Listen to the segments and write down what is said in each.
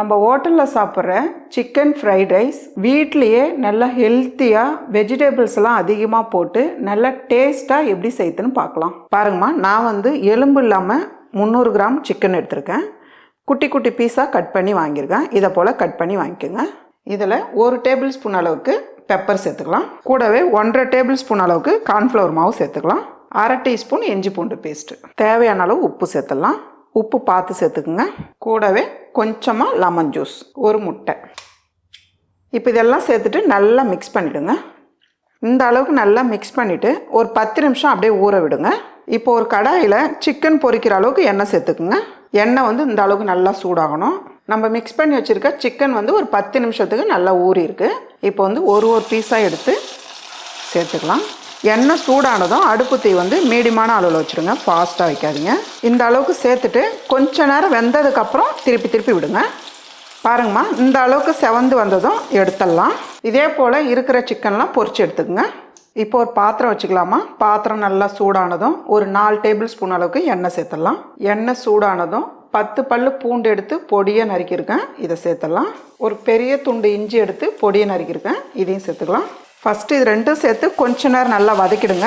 நம்ம ஹோட்டலில் சாப்பிட்ற சிக்கன் ஃப்ரைட் ரைஸ் வீட்லேயே நல்லா ஹெல்த்தியாக வெஜிடபிள்ஸ்லாம் அதிகமாக போட்டு நல்லா டேஸ்ட்டாக எப்படி செய்யுதுன்னு பார்க்கலாம். பாருங்கம்மா நான் வந்து எலும்பு இல்லாமல் முந்நூறு கிராம் சிக்கன் எடுத்திருக்கேன். குட்டி குட்டி பீஸாக கட் பண்ணி வாங்கியிருக்கேன். இதை போல் கட் பண்ணி வாங்கிக்கோங்க. இதில் ஒரு டேபிள் ஸ்பூன் அளவுக்கு பெப்பர் சேர்த்துக்கலாம். கூடவே ஒன்றரை டேபிள் ஸ்பூன் அளவுக்கு கார்ன்ஃப்ளவர் மாவு சேர்த்துக்கலாம். அரை டீஸ்பூன் இஞ்சி பூண்டு பேஸ்ட்டு. தேவையான அளவு உப்பு சேர்த்துடலாம். உப்பு பார்த்து சேர்த்துக்குங்க. கூடவே கொஞ்சமாக லெமன் ஜூஸ் ஒரு முட்டை. இப்போ இதெல்லாம் சேர்த்துட்டு நல்லா மிக்ஸ் பண்ணிவிடுங்க இந்த அளவுக்கு நல்லா மிக்ஸ் பண்ணிவிட்டு ஒரு பத்து நிமிஷம் அப்படியே ஊற விடுங்க. இப்போ ஒரு கடாயில் சிக்கன் பொரிக்கிற அளவுக்கு எண்ணெய் சேர்த்துக்குங்க. எண்ணெய் வந்து இந்த அளவுக்கு நல்லா சூடாகணும். நம்ம மிக்ஸ் பண்ணி வச்சுருக்க சிக்கன் வந்து ஒரு பத்து நிமிஷத்துக்கு நல்லா ஊறியிருக்கு. இப்போ வந்து ஒரு ஒரு பீஸாக எடுத்து சேர்த்துக்கலாம். எண்ணெய் சூடானதும் அடுப்பு தீ வந்து மீடியமான அளவில் வச்சுருங்க. ஃபாஸ்ட்டாக வைக்காதீங்க. இந்த அளவுக்கு சேர்த்துட்டு கொஞ்ச நேரம் வெந்ததுக்கப்புறம் திருப்பி திருப்பி விடுங்க. பாருங்கம்மா இந்த அளவுக்கு செவந்து வந்ததும் எடுத்துடலாம். இதே போல் இருக்கிற சிக்கன்லாம் பொறிச்சு எடுத்துக்கோங்க. இப்போ ஒரு பாத்திரம் வச்சுக்கலாமா? பாத்திரம் நல்லா சூடானதும் ஒரு நாலு டேபிள் ஸ்பூன் அளவுக்கு எண்ணெய் சேர்த்துடலாம். எண்ணெய் சூடானதும் பத்து பல்லு பூண்டு எடுத்து பொடியை நறுக்கியிருக்கேன். இதை சேர்த்துடலாம். ஒரு பெரிய துண்டு இஞ்சி எடுத்து பொடியை நறுக்கியிருக்கேன். இதையும் சேர்த்துக்கலாம். ஃபஸ்ட்டு இது ரெண்டும் சேர்த்து கொஞ்ச நேரம் நல்லா வதக்கிடுங்க.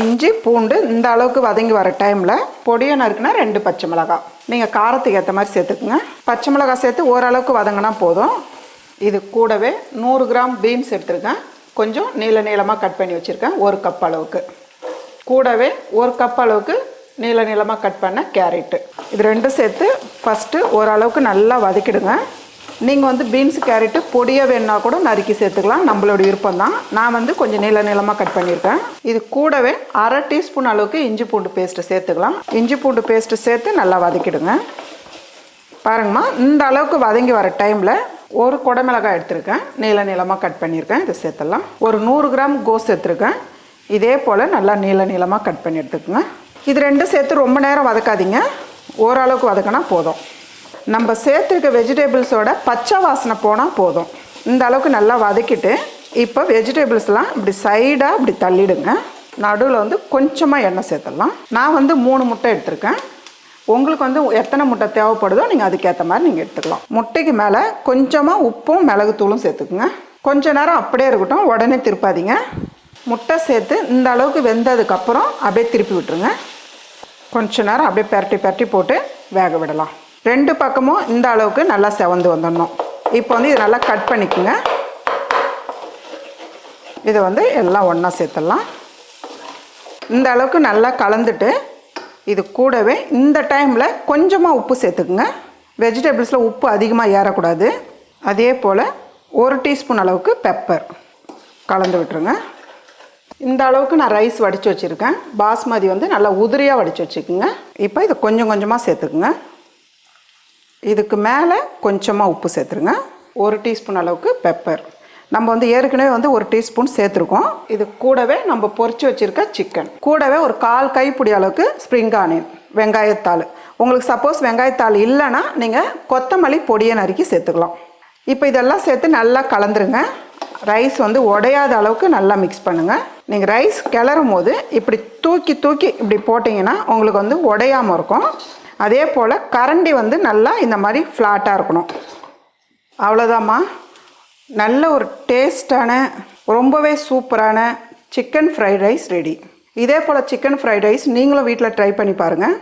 இஞ்சி பூண்டு இந்த அளவுக்கு வதங்கி வர டைமில் பொடியை இருக்குன்னா ரெண்டு பச்சை மிளகாய். நீங்கள் காரத்துக்கு ஏற்ற மாதிரி சேர்த்துக்குங்க. பச்சை மிளகாய் சேர்த்து ஓரளவுக்கு வதங்கினா போதும். இது கூடவே நூறு கிராம் பீன்ஸ் எடுத்துருக்கேன் கொஞ்சம் நீள நீளமாக கட் பண்ணி வச்சுருக்கேன். ஒரு கப் அளவுக்கு. கூடவே ஒரு கப் அளவுக்கு நீள நீளமாக கட் பண்ண கேரட்டு. இது ரெண்டும் சேர்த்து ஃபஸ்ட்டு ஓரளவுக்கு நல்லா வதக்கிடுங்க. நீங்கள் வந்து பீன்ஸ் கேரட்டு பொடியாக வேணுன்னா கூட நறுக்கி சேர்த்துக்கலாம். நம்மளோட விருப்பம் தான் நான் வந்து கொஞ்சம் நீள நீளமாக கட் பண்ணியிருக்கேன். இது கூடவே அரை டீஸ்பூன் அளவுக்கு இஞ்சி பூண்டு பேஸ்ட்டு சேர்த்துக்கலாம். இஞ்சி பூண்டு பேஸ்ட்டு சேர்த்து நல்லா வதக்கிடுங்க. பாருங்கம்மா இந்த அளவுக்கு வதங்கி வர டைமில் ஒரு குடமிளகாய் எடுத்திருக்கேன். நீள நீளமாக கட் பண்ணியிருக்கேன். இதை சேர்த்துடலாம். ஒரு நூறு கிராம் கோஸ் சேர்த்துருக்கேன் இதே போல் நல்லா நீள நீளமாக கட் பண்ணி எடுத்துக்கோங்க. இது ரெண்டும் சேர்த்து ரொம்ப நேரம் வதக்காதீங்க. ஓரளவுக்கு வதக்கினா போதும். நம்ம சேர்த்துருக்க வெஜிடபிள்ஸோட பச்சை வாசனை போனால் போதும். இந்த அளவுக்கு நல்லா வதக்கிட்டு இப்போ வெஜிடபிள்ஸ்லாம் இப்படி சைடாக இப்படி தள்ளிடுங்க. நடுவில் வந்து கொஞ்சமாக எண்ணெய் சேர்த்துடலாம். நான் வந்து மூணு முட்டை எடுத்திருக்கேன். உங்களுக்கு வந்து எத்தனை முட்டை தேவைப்படுதோ நீங்கள் அதுக்கேற்ற மாதிரி நீங்கள் எடுத்துக்கலாம். முட்டைக்கு மேலே கொஞ்சமாக உப்பும் மிளகுத்தூளும் சேர்த்துக்குங்க. கொஞ்ச நேரம் அப்படியே இருக்கட்டும். உடனே திருப்பாதீங்க. முட்டை சேர்த்து இந்த அளவுக்கு வெந்ததுக்கப்புறம் அப்படியே திருப்பி விட்டுருங்க. கொஞ்ச நேரம் அப்படியே பெரட்டி பெரட்டி போட்டு வேக விடலாம். ரெண்டு பக்கமும் இந்த அளவுக்கு நல்லா செவந்து வந்துடணும். இப்போ வந்து இது நல்லா கட் பண்ணிக்கோங்க. இதை வந்து எல்லாம் ஒன்றா சேர்த்துடலாம். இந்த அளவுக்கு நல்லா கலந்துட்டு இது கூடவே இந்த டைமில் கொஞ்சமாக உப்பு சேர்த்துக்குங்க. வெஜிடபிள்ஸில் உப்பு அதிகமாக ஏறக்கூடாது. அதே போல் ஒரு டீஸ்பூன் அளவுக்கு பெப்பர் கலந்து விட்டுருங்க. இந்த அளவுக்கு நான் ரைஸ் வடித்து வச்சுருக்கேன். பாஸ்மதி வந்து நல்லா உதிரியாக வடித்து வச்சுக்கோங்க. இப்போ இது கொஞ்சம் கொஞ்சமாக சேர்த்துக்குங்க. இதுக்கு மேலே கொஞ்சமாக உப்பு சேர்த்துருங்க. ஒரு டீஸ்பூன் அளவுக்கு பெப்பர். நம்ம வந்து ஏற்கனவே வந்து ஒரு டீஸ்பூன் சேர்த்துருக்கோம். இது கூடவே நம்ம பொறிச்சு வச்சுருக்க சிக்கன் கூடவே ஒரு கால் கைப்பிடி அளவுக்கு ஸ்ப்ரிங் ஆனியன் வெங்காயத்தாள். உங்களுக்கு சப்போஸ் வெங்காயத்தாள் இல்லைன்னா நீங்கள் கொத்தமல்லி பொடியை நறுக்கி சேர்த்துக்கலாம். இப்போ இதெல்லாம் சேர்த்து நல்லா கலந்துருங்க. ரைஸ் வந்து உடையாத அளவுக்கு நல்லா மிக்ஸ் பண்ணுங்கள் நீங்கள் ரைஸ் கிளறும் போது இப்படி தூக்கி தூக்கி இப்படி போட்டிங்கன்னா உங்களுக்கு வந்து உடையாமல் இருக்கும். அதே போல் கரண்டி வந்து நல்லா இந்த மாதிரி ஃப்ளாட்டாக இருக்கணும். அவ்வளோதாம்மா நல்ல ஒரு டேஸ்டான ரொம்பவே சூப்பரான சிக்கன் ஃப்ரைட் ரைஸ் ரெடி இதே போல் சிக்கன் ஃப்ரைட் ரைஸ் நீங்களும் வீட்டில் ட்ரை பண்ணி பாருங்கள்